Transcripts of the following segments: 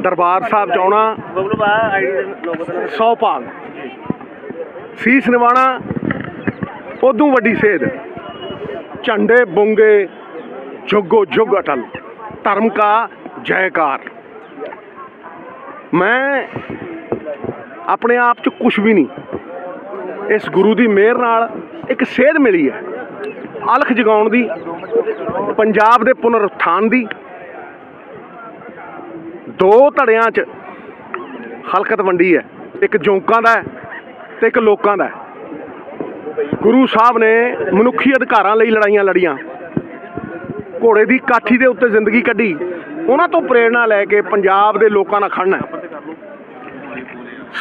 ਦਰਬਾਰ ਸਾਹਿਬ ਚ ਆਉਣਾ ਸੌ ਭਾਗ ਸੀਸ ਨਿਵਾਣਾ, ਉਦੋਂ ਵੱਡੀ ਸੇਧ। ਝੰਡੇ ਬੁੰਗੇ, ਜੁਗੋ ਜੁਗ ਅਟਲ। ਧਰਮ ਕਾ ਜੈਕਾਰ। ਮੈਂ ਆਪਣੇ ਆਪ ਚ ਕੁਝ ਵੀ ਨਹੀਂ। ਇਸ ਗੁਰੂ ਦੀ ਮਿਹਰ ਨਾਲ ਇੱਕ ਸੇਧ ਮਿਲੀ ਹੈ। ਅਲਖ ਜਗਾਉਣ ਦੀ, ਪੰਜਾਬ ਦੇ ਪੁਨਰ ਉਥਾਨ ਦੀ। ਦੋ ਧੜਿਆਂ 'ਚ ਹਲਕਤ ਵੰਡੀ ਹੈ। ਇੱਕ ਜੋਂਕਾਂ ਦਾ ਹੈ ਤੇ ਇੱਕ ਲੋਕਾਂ ਦਾ ਹੈ। ਗੁਰੂ ਸਾਹਿਬ ਨੇ ਮਨੁੱਖੀ ਅਧਿਕਾਰਾਂ ਲਈ ਲੜਾਈਆਂ ਲੜੀਆਂ। ਘੋੜੇ ਦੀ ਕਾਠੀ ਦੇ ਉੱਤੇ ਜ਼ਿੰਦਗੀ ਕੱਢੀ। ਉਹਨਾਂ ਤੋਂ ਪ੍ਰੇਰਣਾ ਲੈ ਕੇ ਪੰਜਾਬ ਦੇ ਲੋਕਾਂ ਨਾਲ ਖੜਨਾ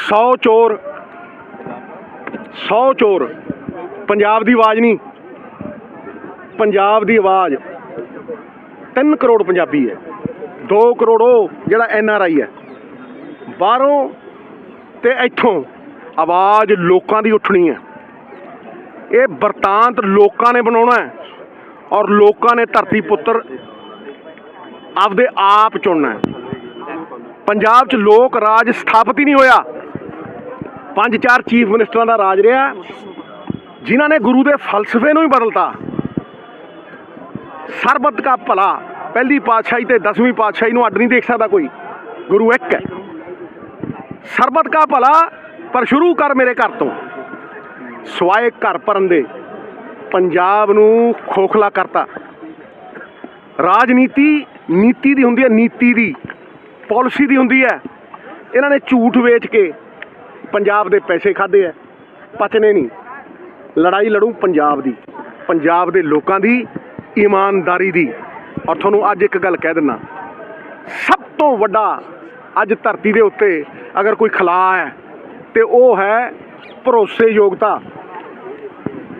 100 ਚੋਰ 100 ਚੋਰ। ਪੰਜਾਬ ਦੀ ਆਵਾਜ਼ ਨਹੀਂ। ਪੰਜਾਬ ਦੀ ਆਵਾਜ਼। 3 ਕਰੋੜ ਪੰਜਾਬੀ ਹੈ। 2 ਕਰੋੜੋ ਜਿਹੜਾ ਐਨ ਆਰ ਆਈ ਹੈ। ਬਾਹਰੋਂ ਤੇ ਇੱਥੋਂ ਆਵਾਜ਼ ਲੋਕਾਂ ਦੀ ਉੱਠਣੀ ਹੈ। ਇਹ ਵਰਤਾਂਤ ਲੋਕਾਂ ਨੇ ਬਣਾਉਣਾ ਹੈ ਔਰ ਲੋਕਾਂ ਨੇ ਧਰਤੀ ਪੁੱਤਰ ਆਪਦੇ ਆਪ ਚੁਣਨਾ ਪੰਜਾਬ 'ਚ ਲੋਕ ਰਾਜ ਸਥਾਪਿਤ ਹੀ ਨਹੀਂ ਹੋਇਆ। ਪੰਜ ਚਾਰ ਚੀਫ ਮਿਨਿਸਟਰਾਂ ਦਾ ਰਾਜ ਰਿਹਾ। ਜਿਨ੍ਹਾਂ ਨੇ ਗੁਰੂ ਦੇ ਫਲਸਫੇ ਨੂੰ ਹੀ ਬਦਲਤਾ। ਸਰਬੱਤ ਦਾ ਭਲਾ। ਪਹਿਲੀ ਪਾਤਸ਼ਾਹੀ ਤੇ 10ਵੀਂ ਪਾਤਸ਼ਾਹੀ ਨੂੰ ਅੱਡ ਨਹੀਂ ਦੇਖ ਸਕਦਾ ਕੋਈ। ਗੁਰੂ ਇੱਕ ਹੈ। ਸਰਬਤ ਦਾ ਭਲਾ, ਪਰ ਸ਼ੁਰੂ ਕਰ ਮੇਰੇ ਘਰ ਤੋਂ। ਸਵਾਏ ਘਰ ਭਰਨ ਦੇ। ਪੰਜਾਬ ਨੂੰ ਖੋਖਲਾ ਕਰਤਾ। ਰਾਜਨੀਤੀ ਨੀਤੀ ਦੀ ਹੁੰਦੀ ਹੈ, ਨੀਤੀ ਦੀ। ਪਾਲਿਸੀ ਦੀ ਹੁੰਦੀ ਹੈ। ਇਹਨਾਂ ਨੇ ਝੂਠ ਵੇਚ ਕੇ ਪੰਜਾਬ ਦੇ ਪੈਸੇ ਖਾਦੇ ਐ ਪਚਨੇ ਨਹੀਂ। ਲੜਾਈ ਲੜੂ ਪੰਜਾਬ ਦੀ। ਪੰਜਾਬ ਦੇ ਲੋਕਾਂ ਦੀ, ਇਮਾਨਦਾਰੀ ਦੀ। ਔਰ ਤੁਹਾਨੂੰ ਅੱਜ ਇੱਕ ਗੱਲ ਕਹਿ ਦਿੰਨਾ ਸਭ ਤੋਂ ਵੱਡਾ ਅੱਜ ਧਰਤੀ ਦੇ ਉੱਤੇ ਅਗਰ ਕੋਈ ਖਲਾ ਹੈ, ਤੇ ਉਹ ਹੈ ਭਰੋਸੇਯੋਗਤਾ।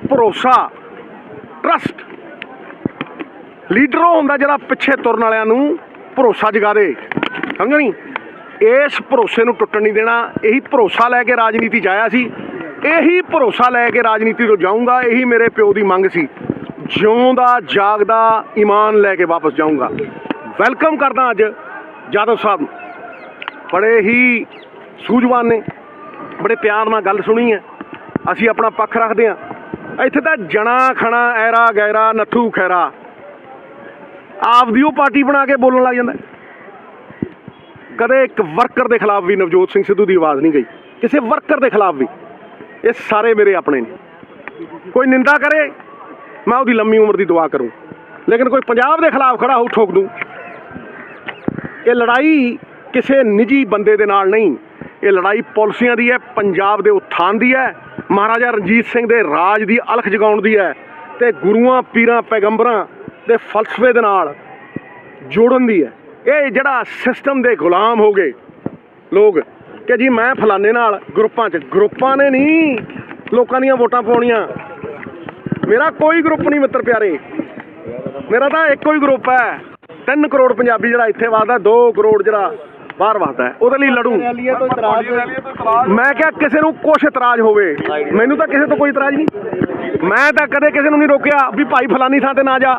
ਭਰੋਸਾ ਟਰਸਟ ਲੀਡਰ ਉਹ ਹੁੰਦਾ ਜਿਹੜਾ ਪਿੱਛੇ ਤੁਰਨ ਵਾਲਿਆਂ ਨੂੰ ਭਰੋਸਾ ਜਗਾ ਦੇ ਸਮਝੋ ਨਹੀਂ? ਇਸ ਭਰੋਸੇ ਨੂੰ ਟੁੱਟਣ ਨਹੀਂ ਦੇਣਾ। ਇਹੀ ਭਰੋਸਾ ਲੈ ਕੇ ਰਾਜਨੀਤੀ ਜਾਇਆ ਸੀ। ਇਹੀ ਭਰੋਸਾ ਲੈ ਕੇ ਰਾਜਨੀਤੀ ਤੋਂ ਜਾਊਂਗਾ। ਇਹੀ ਮੇਰੇ ਪਿਓ ਦੀ ਮੰਗ ਸੀ। ਜਿਉਂਦਾ, ਜਾਗਦਾ, ਈਮਾਨ ਲੈ ਕੇ ਵਾਪਸ ਜਾਊਂਗਾ। ਵੈਲਕਮ ਕਰਦਾ ਅੱਜ ਜਾਦਵ ਸਾਹਿਬ। ਨੂੰ। ਬੜੇ ਹੀ ਸੂਝਵਾਨ ਨੇ। ਬੜੇ ਪਿਆਰ ਨਾਲ ਗੱਲ ਸੁਣੀ ਹੈ। ਅਸੀਂ ਆਪਣਾ ਪੱਖ ਰੱਖਦੇ ਹਾਂ। ਇੱਥੇ ਤਾਂ ਜਣਾ ਖਣਾ, ਐਰਾ, ਗੈਰਾ, ਨੱਥੂ, ਖੈਰਾ। ਆਪਦੀ ਉਹ ਪਾਰਟੀ ਬਣਾ ਕੇ ਬੋਲਣ ਲੱਗ ਜਾਂਦਾ। ਕਦੇ ਇੱਕ ਵਰਕਰ ਦੇ ਖਿਲਾਫ ਵੀ ਨਵਜੋਤ ਸਿੰਘ ਸਿੱਧੂ ਦੀ ਆਵਾਜ਼ ਨਹੀਂ ਗਈ। ਕਿਸੇ ਵਰਕਰ ਦੇ ਖਿਲਾਫ ਵੀ। ਇਹ ਸਾਰੇ ਮੇਰੇ ਆਪਣੇ ਨੇ। ਕੋਈ ਨਿੰਦਾ ਕਰੇ ਮੈਂ ਉਹਦੀ ਲੰਮੀ ਉਮਰ ਦੀ ਦੁਆ ਕਰੂੰ। ਲੇਕਿਨ ਕੋਈ ਪੰਜਾਬ ਦੇ ਖਿਲਾਫ ਖੜਾ ਹੋ ਠੋਕ ਦੂੰ। ਇਹ ਲੜਾਈ ਕਿਸੇ ਨਿੱਜੀ ਬੰਦੇ ਦੇ ਨਾਲ ਨਹੀਂ। ਇਹ ਲੜਾਈ ਪਾਲਿਸੀਆਂ ਦੀ ਹੈ, ਪੰਜਾਬ ਦੇ ਉਥਾਨ ਦੀ ਹੈ, ਮਹਾਰਾਜਾ ਰਣਜੀਤ ਸਿੰਘ ਦੇ ਰਾਜ ਦੀ ਅਲਖ ਜਗਾਉਣ ਦੀ ਹੈ ਤੇ ਗੁਰੂਆਂ, ਪੀਰਾਂ, ਪੈਗੰਬਰਾਂ ਦੇ ਫਲਸਫੇ ਦੇ ਨਾਲ ਜੋੜਨ ਦੀ ਹੈ। ਇਹ ਜਿਹੜਾ ਸਿਸਟਮ ਦੇ ਗੁਲਾਮ ਹੋ ਗਏ ਲੋਕ ਕਿ ਜੀ ਮੈਂ ਫਲਾਣੇ ਨਾਲ ਗਰੁੱਪਾਂ 'ਚ, ਗਰੁੱਪਾਂ ਨੇ ਨਹੀਂ, ਲੋਕਾਂ ਦੀਆਂ ਵੋਟਾਂ ਪਾਉਣੀਆਂ। ਮੇਰਾ ਕੋਈ ਗਰੁੱਪ ਨਹੀਂ ਮਿੱਤਰ ਪਿਆਰੇ। ਮੇਰਾ ਤਾਂ ਇੱਕੋ ਹੀ ਗਰੁੱਪ ਹੈ। 3 ਕਰੋੜ ਪੰਜਾਬੀ ਜਿਹੜਾ ਇੱਥੇ ਵਸਦਾ 2 ਕਰੋੜ ਜਿਹੜਾ ਬਾਹਰ ਵਸਦਾ ਹੈ। ਉਹਦੇ ਲਈ ਲੜੂ। ਤੋਂ ਮੈਂ ਕਿਹਾ ਕਿਸੇ ਨੂੰ ਕੁਛ ਇਤਰਾਜ਼ ਹੋਵੇ। ਮੈਨੂੰ ਤਾਂ ਕਿਸੇ ਤੋਂ ਕੋਈ ਇਤਰਾਜ਼ ਨਹੀਂ। ਮੈਂ ਤਾਂ ਕਦੇ ਕਿਸੇ ਨੂੰ ਨਹੀਂ ਰੋਕਿਆ ਵੀ ਭਾਈ ਫਲਾਨੀ ਥਾਂ ਤੇ ਨਾ ਜਾ।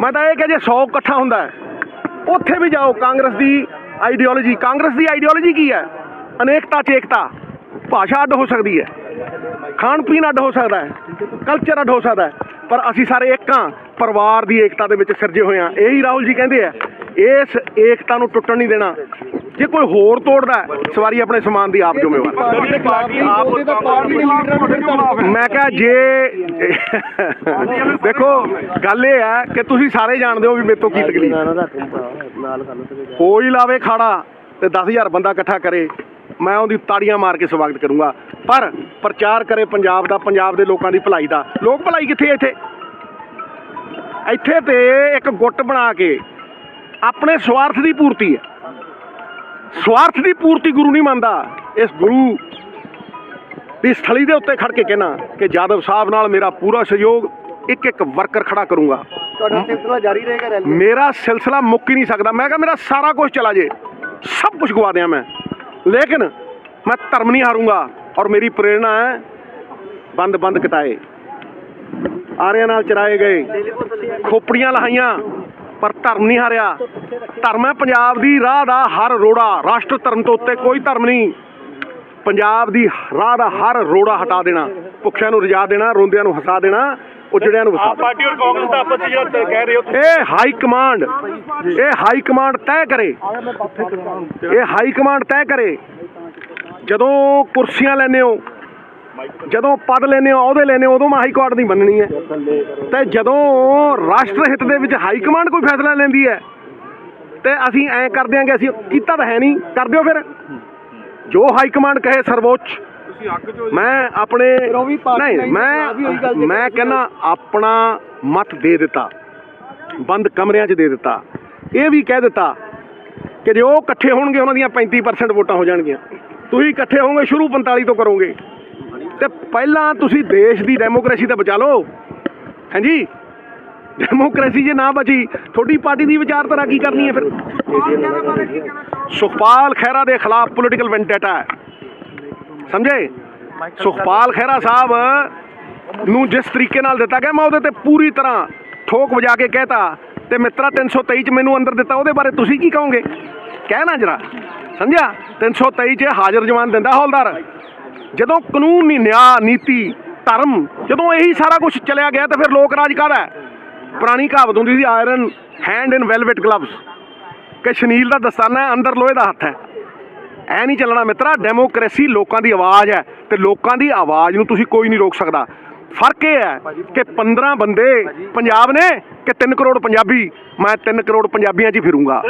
ਮੈਂ ਤਾਂ ਇਹ ਕਿਹਾ ਜੇ 100 ਇਕੱਠਾ ਹੁੰਦਾ ਉੱਥੇ ਵੀ ਜਾਓ। ਕਾਂਗਰਸ ਦੀ ਆਈਡੀਓਲੋਜੀ ਕਾਂਗਰਸ ਦੀ ਆਈਡੀਓਲੋਜੀ ਕੀ ਹੈ? ਅਨੇਕਤਾ ਚ ਏਕਤਾ। ਭਾਸ਼ਾ ਅੱਡ ਹੋ ਸਕਦੀ ਹੈ। ਖਾਣ ਪੀਣ ਅੱਡ ਹੋ ਸਕਦਾ ਹੈ ਕਲਚਰ ਅੱਡ ਹੋ ਸਕਦਾ ਹੈ ਪਰ ਅਸੀਂ ਸਾਰੇ ਇੱਕ ਹਾਂ ਪਰਿਵਾਰ ਦੀ ਏਕਤਾ ਦੇ ਵਿੱਚ ਸਿਰਜੇ ਹੋਏ ਹਾਂ। ਇਹੀ ਰਾਹੁਲ ਜੀ ਕਹਿੰਦੇ ਆ ਇਸ ਏਕਤਾ ਨੂੰ ਟੁੱਟਣ ਨਹੀਂ ਦੇਣਾ। ਜੇ ਕੋਈ ਹੋਰ ਤੋੜਦਾ ਹੈ, ਸਵਾਰੀ ਆਪਣੇ ਸਮਾਨ ਦੀ ਆਪ ਜ਼ਿੰਮੇਵਾਰ। ਮੈਂ ਕਿਹਾ ਜੇ ਦੇਖੋ ਗੱਲ ਇਹ ਹੈ ਕਿ ਤੁਸੀਂ ਸਾਰੇ ਜਾਣਦੇ ਹੋ ਵੀ ਮੇਰੇ ਤੋਂ ਕੀ ਤਕਲੀਫ। ਕੋਈ ਲਾਵੇ ਖਾੜਾ ਤੇ 10000 ਬੰਦਾ ਇਕੱਠਾ ਕਰੇ। ਮੈਂ ਉਹਦੀ ਤਾੜੀਆਂ ਮਾਰ ਕੇ ਸਵਾਗਤ ਕਰੂੰਗਾ। ਪਰ ਪ੍ਰਚਾਰ ਕਰੇ ਪੰਜਾਬ ਦਾ ਪੰਜਾਬ ਦੇ ਲੋਕਾਂ ਦੀ ਭਲਾਈ ਦਾ। ਲੋਕ ਭਲਾਈ ਕਿੱਥੇ ਇੱਥੇ? ਇੱਥੇ ਤੇ ਇੱਕ ਗੁੱਟ ਬਣਾ ਕੇ ਆਪਣੇ ਸਵਾਰਥ ਦੀ ਪੂਰਤੀ ਹੈ। ਸਵਾਰਥ ਦੀ ਪੂਰਤੀ ਗੁਰੂ ਨਹੀਂ ਮੰਨਦਾ। ਇਸ ਗੁਰੂ ਦੀ ਸਥਲੀ ਦੇ ਉੱਤੇ ਖੜ ਕੇ ਕਹਿਣਾ ਕਿ ਜਾਦਵ ਸਾਹਿਬ ਨਾਲ ਮੇਰਾ ਪੂਰਾ ਸਹਿਯੋਗ ਇੱਕ ਇੱਕ ਵਰਕਰ ਖੜਾ ਕਰੂੰਗਾ। ਤੁਹਾਡਾ ਸਿਲਸਿਲਾ ਜਾਰੀ ਰਹੇਗਾ ਰੈਲੀ ਮੇਰਾ ਸਿਲਸਿਲਾ ਮੁੱਕ ਹੀ ਨਹੀਂ ਸਕਦਾ। ਮੈਂ ਕਿਹਾ ਮੇਰਾ ਸਾਰਾ ਕੁਝ ਚਲਾ ਜੇ। ਸਭ ਕੁਝ ਗਵਾ ਦਿਆਂ ਮੈਂ। ਲੇਕਿਨ ਮੈਂ ਧਰਮ ਨਹੀਂ ਹਾਰੂੰਗਾ ਔਰ ਮੇਰੀ ਪ੍ਰੇਰਣਾ ਹੈ ਬੰਦ ਬੰਦ ਕਟਾਏ ਆਰਿਆਂ ਨਾਲ ਚਰਾਏ ਗਏ ਖੋਪੜੀਆਂ ਲਹਾਈਆਂ ਪਰ ਧਰਮ ਨਹੀਂ ਹਾਰਿਆ ਧਰਮ ਹੈ ਪੰਜਾਬ ਦੀ ਰਾਹ ਦਾ ਹਰ ਰੋੜਾ ਰਾਸ਼ਟਰ ਧਰਮ ਤੋਂ ਉੱਤੇ ਕੋਈ ਧਰਮ ਨਹੀਂ ਪੰਜਾਬ ਦੀ ਰਾਹ ਦਾ ਹਰ ਰੋੜਾ ਹਟਾ ਦੇਣਾ ਭੁੱਖਿਆਂ ਨੂੰ ਰਜਾ ਦੇਣਾ ਰੋਂਦਿਆਂ ਨੂੰ ਹਸਾ ਦੇਣਾ ਉਜੜਿਆਂ ਨੂੰ ਵਸਾ ਆਪ ਪਾਰਟੀ ਔਰ ਕਾਂਗਰਸ ਦਾ ਆਪਸ ਵਿੱਚ ਜਿਹੜਾ ਕਹਿ ਰਹੇ ਹੋ ਤੁਸੀਂ। ਇਹ ਹਾਈ ਕਮਾਂਡ ਇਹ ਹਾਈ ਕਮਾਂਡ ਤੈਅ ਕਰੇ। ਇਹ ਹਾਈ ਕਮਾਂਡ ਤੈਅ ਕਰੇ। ਜਦੋਂ ਕੁਰਸੀਆਂ ਲੈਨੇ ਹੋ ਜਦੋਂ ਪਦ ਲੈਨੇ ਹੋ ਅਹੁਦੇ ਲੈਨੇ ਹੋ ਉਦੋਂ ਮੈਂ ਹਾਈ ਕੋਰਟ ਦੀ ਮੰਨਣੀ ਹੈ। ਤੇ ਜਦੋਂ ਰਾਸ਼ਟਰ ਹਿੱਤ ਦੇ ਵਿੱਚ ਹਾਈ ਕਮਾਂਡ ਕੋਈ ਫੈਸਲਾ ਲੈਂਦੀ ਹੈ ਤੇ ਅਸੀਂ ਐਂ ਕਰ ਦਿਆਂਗੇ ਅਸੀਂ ਕੀਤਾ ਤਾਂ ਹੈ ਨਹੀਂ। ਕਰ ਦਿਓ ਫਿਰ। ਜੋ ਹਾਈ ਕਮਾਂਡ ਕਹੇ ਸਰਵੋੱਚ ਮੈਂ ਆਪਣੇ ਨਹੀਂ ਮੈਂ ਮੈਂ ਕਹਿੰਦਾ ਆਪਣਾ ਮਤ ਦੇ ਦਿੱਤਾ। ਬੰਦ ਕਮਰਿਆਂ 'ਚ ਦੇ ਦਿੱਤਾ। ਇਹ ਵੀ ਕਹਿ ਦਿੱਤਾ ਕਿ ਜੇ ਉਹ ਇਕੱਠੇ ਹੋਣਗੇ ਉਹਨਾਂ ਦੀਆਂ 35% ਵੋਟਾਂ ਹੋ ਜਾਣਗੀਆਂ। ਤੁਸੀਂ ਇਕੱਠੇ ਹੋਵੋਗੇ ਸ਼ੁਰੂ 45 ਤੋਂ ਕਰੋਗੇ। ਤੇ ਪਹਿਲਾਂ ਤੁਸੀਂ ਦੇਸ਼ ਦੀ ਡੈਮੋਕ੍ਰੇਸੀ ਤਾਂ ਬਚਾ ਲਓ। ਹਾਂਜੀ? ਡੈਮੋਕ੍ਰੇਸੀ ਜੇ ਨਾ ਬਚੀ ਤੁਹਾਡੀ ਪਾਰਟੀ ਦੀ ਵਿਚਾਰਧਾਰਾ ਕੀ ਕਰਨੀ ਹੈ ਫਿਰ? ਸੁਖਪਾਲ ਖਹਿਰਾ ਦੇ ਖਿਲਾਫ ਪੋਲੀਟੀਕਲ ਵੈਂਡੇਟਾ ਹੈ। ਸਮਝੇ? ਸੁਖਪਾਲ ਖਹਿਰਾ ਸਾਹਿਬ ਨੂੰ ਜਿਸ ਤਰੀਕੇ ਨਾਲ ਦਿੱਤਾ ਗਿਆ, ਮੈਂ ਉਹਦੇ ਤੇ ਪੂਰੀ ਤਰ੍ਹਾਂ ਠੋਕ ਵਜਾ ਕੇ ਕਹਿਤਾ ਤੇ ਮਿੱਤਰਾ 323 ਚ ਮੈਨੂੰ ਅੰਦਰ ਦਿੱਤਾ, ਉਹਦੇ ਬਾਰੇ ਤੁਸੀਂ ਕੀ ਕਹੋਗੇ? ਕਹਿਣਾ ਜਰਾ, ਸਮਝਿਆ? 323 ਚ ਹਾਜ਼ਰ ਜਵਾਨ ਦਿੰਦਾ ਹੌਲਦਾਰ। ਜਦੋਂ ਕਾਨੂੰਨ ਨਹੀਂ ਨਿਆਂ, ਨੀਤੀ, ਧਰਮ, ਜਦੋਂ ਇਹੀ ਸਾਰਾ ਕੁਝ ਚਲਿਆ ਗਿਆ ਤਾਂ ਫਿਰ ਲੋਕ ਰਾਜ ਕਾਹਦਾ ਪੁਰਾਣੀ ਕਹਾਵਤ ਹੁੰਦੀ ਸੀ iron hand in velvet gloves ਕਿ ਸ਼ਨੀਲ ਦਾ ਦਸਤਾਨਾ ਹੈ, ਅੰਦਰ ਲੋਹੇ ਦਾ ਹੱਥ ਹੈ। ਐ ਨਹੀਂ ਚੱਲਣਾ ਮਿੱਤਰਾ ਡੈਮੋਕ੍ਰੇਸੀ ਲੋਕਾਂ ਦੀ ਆਵਾਜ਼ ਹੈ ਤੇ ਲੋਕਾਂ ਦੀ ਆਵਾਜ਼ ਨੂੰ ਤੁਸੀਂ ਕੋਈ ਨਹੀਂ ਰੋਕ ਸਕਦਾ। ਫ਼ਰਕ ਇਹ ਹੈ ਕਿ 15 ਬੰਦੇ ਪੰਜਾਬ ਨੇ ਕਿ 3 ਕਰੋੜ ਪੰਜਾਬੀ? ਮੈਂ 3 ਕਰੋੜ ਪੰਜਾਬੀਆਂ 'ਚ ਫਿਰੂੰਗਾ।